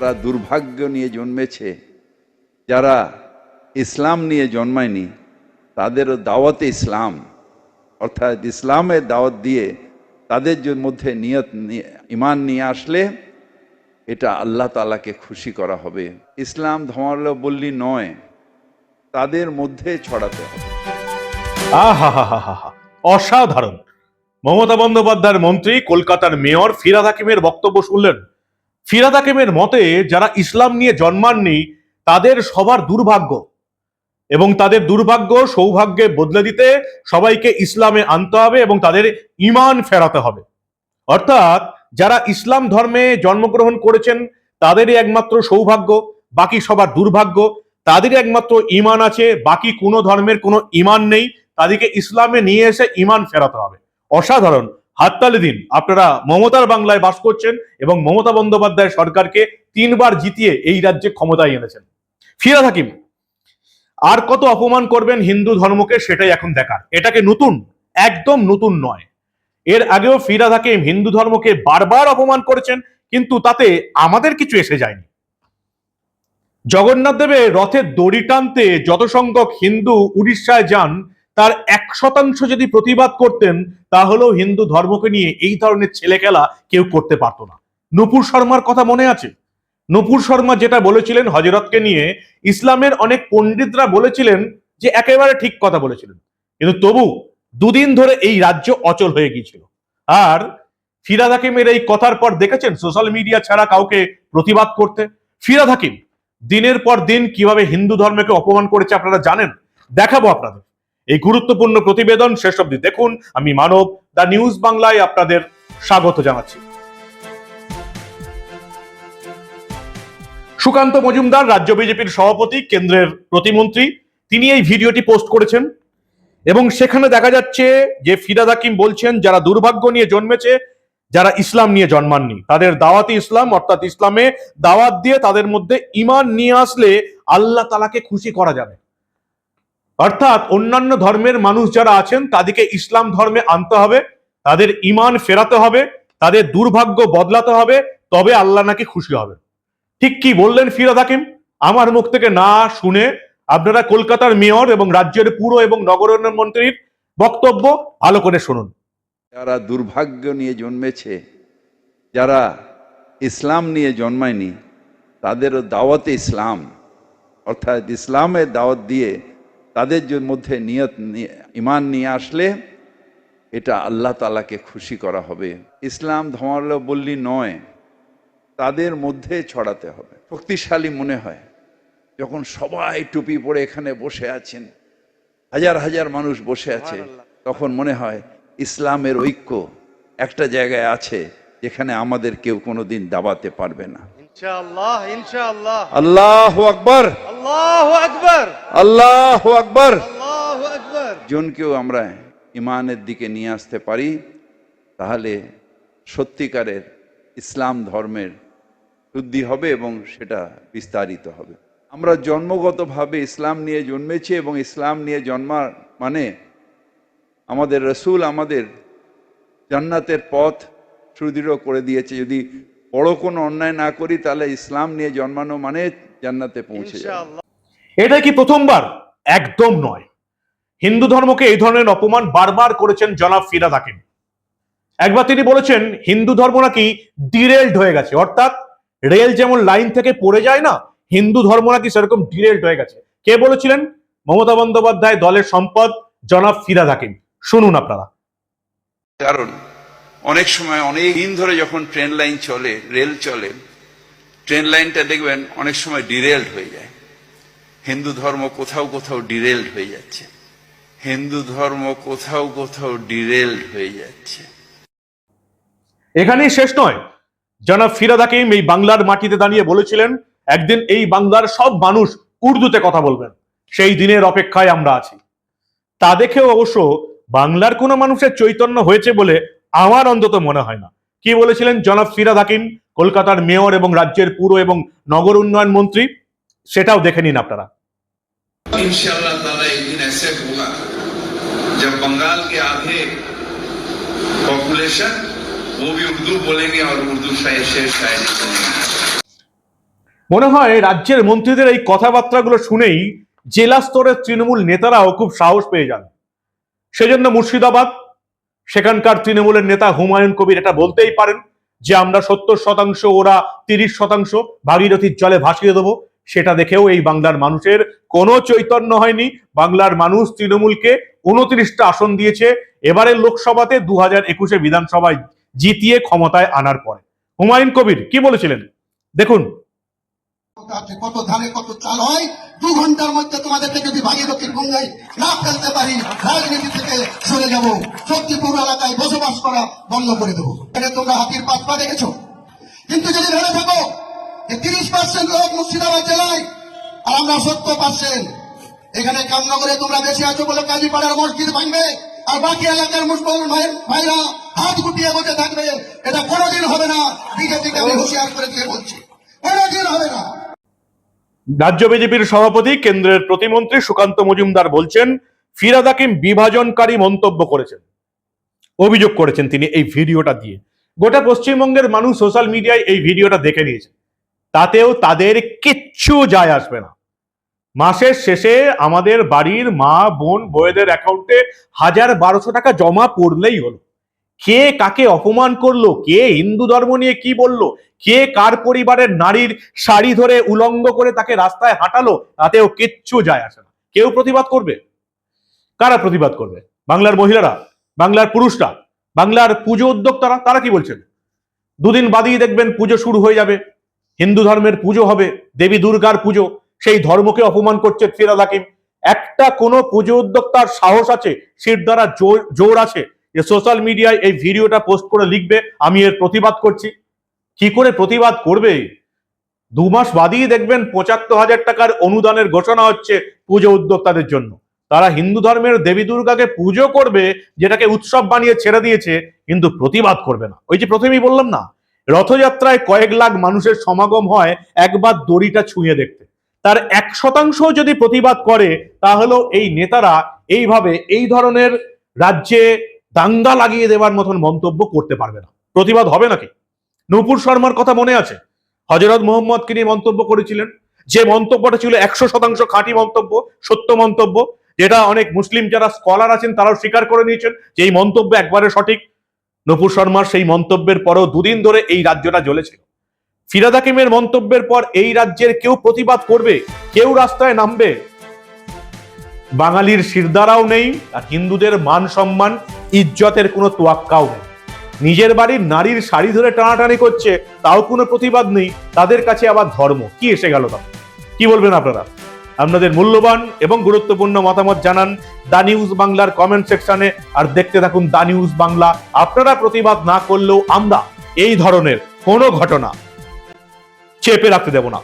যারা দুর্ভাগ্য নিয়ে জন্মেছে, যারা ইসলাম নিয়ে জন্মায়নি, তাদেরও দাওয়াতে ইসলাম। অর্থাৎ ইসলামের দাওয়াত দিয়ে তাদের মধ্যে নিয়ত নিয়ে- ইমান নিয়ে আসলে এটা আল্লাহ তালাকে খুশি করা হবে। ইসলাম ধর্মাবলম্বী নয়, তাদের মধ্যে ছড়াতে হবে। অসাধারণ। মমতা বন্দ্যোপাধ্যায়ের মন্ত্রী, কলকাতার মেয়র ফিরাদ হাকিমের বক্তব্য শুনলেন? ফিরাদ হাকিমের মতে, যারা ইসলাম নিয়ে জন্মাননি, তাদের সবার দুর্ভাগ্য। এবং তাদের দুর্ভাগ্য, সৌভাগ্যে বদলে দিতে সবাইকে ইসলামে আনতে হবে এবং তাদের ইমান ফেরাতে হবে। অর্থাৎ, যারা ইসলাম ধর্মে জন্মগ্রহণ করেছেন, তাদেরই একমাত্র সৌভাগ্য, বাকি সবার দুর্ভাগ্য। তাদেরই একমাত্র ইমান আছে, বাকি কোনো ধর্মের কোনো ইমান নেই। তাদেরকে ইসলামে নিয়ে এসে ইমান ফেরাতে হবে। অসাধারণ। হাততালি দিন। আপনারা মমতার বাংলায় বাস করছেন এবং মমতা বন্দ্যোপাধ্যায় সরকারকে তিনবার জিতিয়ে এই রাজ্যে ক্ষমতায় এনেছেন। ফিরাদ হাকিম আর কত অপমান করবেন হিন্দু ধর্মকে সেটাই এখন দেখার। এটাকে নতুন, একদম নতুন নয়। এর আগেও ফিরাদ হাকিম হিন্দু ধর্মকে বারবার অপমান করেছেন, কিন্তু তাতে আমাদের কিছু এসে যায়নি। জগন্নাথ দেবের রথের দড়ি টানতে যত সংখ্যক হিন্দু উড়িষ্যায় যান তার এক শতাংশ যদি প্রতিবাদ করতেন, তাহলেও হিন্দু ধর্মকে নিয়ে এই ধরনের ছেলে খেলা কেউ করতে পারতো না। নুপুর শর্মার কথা মনে আছে? নুপুর শর্মা যেটা বলেছিলেন হজরতকে নিয়ে, ইসলামের অনেক পণ্ডিতরা বলেছিলেন যে একেবারে ঠিক কথা বলেছিলেন। কিন্তু তবু দুদিন ধরে এই রাজ্য অচল হয়ে গিয়েছিল। আর ফিরাদ হাকিমের এই কথার পর দেখেছেন? সোশ্যাল মিডিয়া ছাড়া কাউকে প্রতিবাদ করতে? ফিরাদ হাকিম, দিনের পর দিন কীভাবে হিন্দু ধর্মকে অপমান করেছে আপনারা জানেন? দেখাবো আপনাদের। এই গুরুত্বপূর্ণ প্রতিবেদন শেষ অব্দি দেখুন। আমি মানব দা নিউজ বাংলায় আপনাদের স্বাগত জানাচ্ছি। সুকান্ত মজুমদার, রাজ্য বিজেপির সভাপতি, কেন্দ্রের প্রতিমন্ত্রী, তিনি এই ভিডিওটি পোস্ট করেছেন এবং সেখানে দেখা যাচ্ছে যে ফিরাদ হাকিম বলছেন, যারা দুর্ভাগ্য নিয়ে জন্মেছে, যারা ইসলাম নিয়ে জন্মাননি। তাদের দাওয়াতি ইসলাম, অর্থাৎ ইসলামে দাওয়াত দিয়ে তাদের মধ্যে ইমান নিয়ে আসলে আল্লাহ তালাকে খুশি করা যাবে। অর্থাৎ অন্যান্য ধর্মের মানুষ যারা আছেন, তাদেরকে ইসলাম ধর্মে আনতে হবে, তাদের ইমান ফেরাতে হবে, তাদের দুর্ভাগ্য বদলাতে হবে, তবে আল্লাহ নাকি খুশি হবে ঠিক কি বললেন ফিরাদ হাকিম? আমার মুখ থেকে না শুনে আপনারা কলকাতার মেয়র এবং রাজ্যের পুর এবং নগর উন্নয়ন মন্ত্রীর বক্তব্য ভালো করে শুনুন। যারা দুর্ভাগ্য নিয়ে জন্মেছে, যারা ইসলাম নিয়ে জন্মায়নি, তাদেরও দাওয়াতে ইসলাম, অর্থাৎ ইসলামের দাওয়াত দিয়ে তাদের মধ্যে নিয়ত নিয়ে- ইমান নিয়ে আসলে এটা আল্লাহ তালাকে খুশি করা হবে। ইসলাম ধর্মাবলম্বী নয় তাদের মধ্যে ছড়াতে হবে। শক্তিশালী মনে হয় যখন সবাই টুপি পরে এখানে বসে আছেন হাজার হাজার মানুষ বসে আছে তখন মনে হয় ইসলামের ঐক্য একটা জায়গায় আছে যেখানে আমাদের কেউ কোনোদিন দাবাতে পারবে না। আল্লাহ আকবর। আল্লাহু আকবার। আল্লাহ আকবর। জনকেও আমরা ইমানের দিকে নিয়ে আসতে পারি তাহলে সত্যিকারের ইসলাম ধর্মের শুদ্ধি হবে এবং সেটা বিস্তারিত হবে। আমরা জন্মগতভাবে ইসলাম নিয়ে জন্মেছি এবং ইসলাম নিয়ে জন্মার মানে আমাদের রসুল আমাদের জান্নাতের পথ সুদৃঢ় করে দিয়েছে। যদি বড় কোনো অন্যায় না করি তাহলে ইসলাম নিয়ে জন্মানো মানে জান্নাতে পৌঁছে যাবে এটা কি প্রথমবার? একদম নয়। হিন্দু ধর্মকে এই ধরনের অপমান বারবার করেছেন জনাব ফিরাদ হাকিম। একবার তিনি বলেছেন হিন্দু ধর্ম নাকি ডিরেলড হয়ে গেছে। অর্থাৎ রেল যেমন লাইন থেকে পড়ে যায় না হিন্দু ধর্ম নাকি সেরকম ডিরেলড হয়ে গেছে। কে বলেছিলেন? মমতা বন্দ্যোপাধ্যায় দলের সম্পদ জনাব ফিরাদ হাকিম। শুনুন আপনারা। কারণ অনেক সময়, অনেক দিন ধরে যখন ট্রেন লাইন চলে, রেল চলে, ট্রেন লাইনটা দেখবেন অনেক সময় ডিরেলড হয়ে যায়। হিন্দু ধর্ম কোথাও কোথাও ডিরেলড হয়ে যাচ্ছে। হিন্দু ধর্ম কোথাও কোথাও ডিরেলড হয়ে যাচ্ছে। এখানেই শেষ নয়। জনাব ফিরাদ হাকিম এই বাংলার মাটিতে দাঁড়িয়ে বলেছিলেন, একদিন এই বাংলার সব মানুষ উর্দুতে কথা বলবেন। সেই দিনের অপেক্ষায় আমরা আছি। তা দেখেও অবশ্য বাংলার কোনো মানুষের চৈতন্য হয়েছে বলে আমার অন্তত মনে হয় না কি বলেছিলেন জনাব ফিরাদ হাকিম কলকাতার মেয়র এবং রাজ্যের পুর এবং নগর উন্নয়ন মন্ত্রী সেটাও দেখে নিন আপনারা इंशाल्लाह ताला एक दिन ऐसे होगा जब बंगाल के आधे पॉपुलेशन वो भी उर्दू बोलेंगे और उर्दू शायर शेर शायरी करेंगे মনে হয় রাজ্যের মন্ত্রীদের এই কথাবার্তাগুলো শুনেই জেলা স্তরের তৃণমূল নেতারাও খুব সাহস পেয়ে যান সেজন্য মুর্শিদাবাদ সেখানকার তৃণমূলের নেতা হুমায়ুন কবির এটা বলতেই পারেন যে আমরা সত্তর শতাংশ, ওরা তিরিশ শতাংশ ভাগীরথীর জলে ভাসিয়ে দেবো। সেটা দেখেও এই বাংলার মানুষের কোনো চৈতন্য হয়নি। বাংলার মানুষ তৃণমূলকে উনত্রিশটা আসন দিয়েছে। এবারের লোকসভাতে দু হাজার একুশে বিধানসভায় জিতিয়ে ক্ষমতায় আনার পরে। হুমায়ুন কবির, কি বলেছিলেন? দেখুন আছে, কত ধানে, কত চাল হয়? দু ঘণ্টার মধ্যে তোমাদেরকে যদি ভাগীরথীর গঙ্গায় না ফেলতে পারি, রাজনীতি থেকে সরে যাব, শক্তিপুর এলাকায় বসবাস করা বন্ধ করে দেবো। এটা তোমরা হাতির পাঁচ পা দেখেছ? কিন্তু যদি ভেবে থাকো যে তিরিশ পার্সেন্ট লোক মুর্শিদাবাদ জেলায়, আর আমরা সত্তর পার্সেন্ট, এখানে কামনগরে তোমরা বেশি আছো বলে কাজীপাড়ার মসজিদ ভাঙবে, আর বাকি এলাকার মুসলমান ভাই ভাইরা হাত গুটিয়ে বসে থাকবে, এটা কোনোদিন হবে না। বিজেপিকে আমি হুঁশিয়ার করে দিয়ে বলছি। রাজ্য বিজেপির সভাপতি, কেন্দ্রের প্রতিমন্ত্রী সুকান্ত মজুমদার বলছেন, ফিরাদ হাকিম বিভাজনকারী মন্তব্য করেছেন। অভিযোগ করেছেন তিনি এই ভিডিওটা দিয়ে। গোটা পশ্চিমবঙ্গের মানুষ সোশ্যাল মিডিয়ায় এই ভিডিওটা দেখে নিয়েছে তাতেও তাদের কিচ্ছু যায় আসবে না। মাসের শেষে আমাদের বাড়ির মা, বোন বউদের অ্যাকাউন্টে হাজার বারোশো টাকা জমা পড়লেই হলো। কে কাকে অপমান করল? কে হিন্দু ধর্ম নিয়ে কি বলল? কে কার পরিবারের নারীর শাড়ি ধরে উলঙ্গ করে তাকে রাস্তায় হাঁটালো? তাতেও কিচ্ছু যায় আসে না। কেউ প্রতিবাদ করবে? কারা প্রতিবাদ করবে? বাংলার মহিলারা? বাংলার পুরুষরা? বাংলার পুজো উদ্যোক্তারা? তারা কি বলছেন? দুদিন বাদেই দেখবেন পুজো শুরু হয়ে যাবে। হিন্দু ধর্মের পুজো হবে, দেবী দুর্গার পুজো। সেই ধর্মকে অপমান করছে ফিরাদ হাকিম। একটা কোনো পুজো উদ্যোক্তার সাহস আছে সিট দ্বারা জোর আছে যে সোশ্যাল মিডিয়ায় এই ভিডিওটা পোস্ট করে লিখবে, আমি এর প্রতিবাদ করছি। কি করে প্রতিবাদ করবে? দু মাস বাদেই দেখবেন পঁচাত্তর হাজার টাকার অনুদানের ঘোষণা হচ্ছে পুজো উদ্যোক্তাদের জন্য। তারা হিন্দু ধর্মের দেবী দুর্গাকে পুজো করবে, যেটাকে উৎসব বানিয়ে ছেড়ে দিয়েছে, কিন্তু প্রতিবাদ করবে না। ওই যে প্রথমেই বললাম না, রথযাত্রায় কয়েক লাখ মানুষের সমাগম হয় একবার দড়িটা ছুঁয়ে দেখতে। তার এক শতাংশ যদি প্রতিবাদ করে, তাহলেও এই নেতারা এইভাবে এই ধরনের রাজ্যে দাঙ্গা লাগিয়ে দেওয়ার মতন মন্তব্য করতে পারবে না। প্রতিবাদ হবে নাকি? নূপুর শর্মার কথা মনে আছে? হজরত মোহাম্মদকে নিয়ে মন্তব্য করেছিলেন। যে মন্তব্যটা ছিল একশো শতাংশ খাঁটি মন্তব্য, সত্য মন্তব্য, যেটা অনেক মুসলিম যারা স্কলার আছেন তারাও স্বীকার করে নিয়েছেন যে এই মন্তব্য একবারে সঠিক। নূপুর শর্মার সেই মন্তব্যের পরও দুদিন ধরে এই রাজ্যটা জ্বলেছিল। ফিরাদ হাকিমের মন্তব্যের পর এই রাজ্যের কেউ প্রতিবাদ করবে? কেউ রাস্তায় নামবে? বাঙালির শিরদারাও নেই, আর হিন্দুদের মান সম্মান ইজ্জতের কোনো তোয়াক্কাও নেই। নিজের বাড়ির নারীর শাড়ি ধরে টানাটানি করছে, তাও কোনো প্রতিবাদ নেই। তাদের কাছে আবার ধর্ম। কি এসে গেল তা কি বলবেন আপনারা? আপনাদের মূল্যবান এবং গুরুত্বপূর্ণ মতামত জানান দা নিউজ বাংলার কমেন্ট সেকশনে। আর দেখতে থাকুন দা নিউজ বাংলা। আপনারা প্রতিবাদ না করলেও আমরা এই ধরনের কোনো ঘটনা চেপে রাখতে দেব না।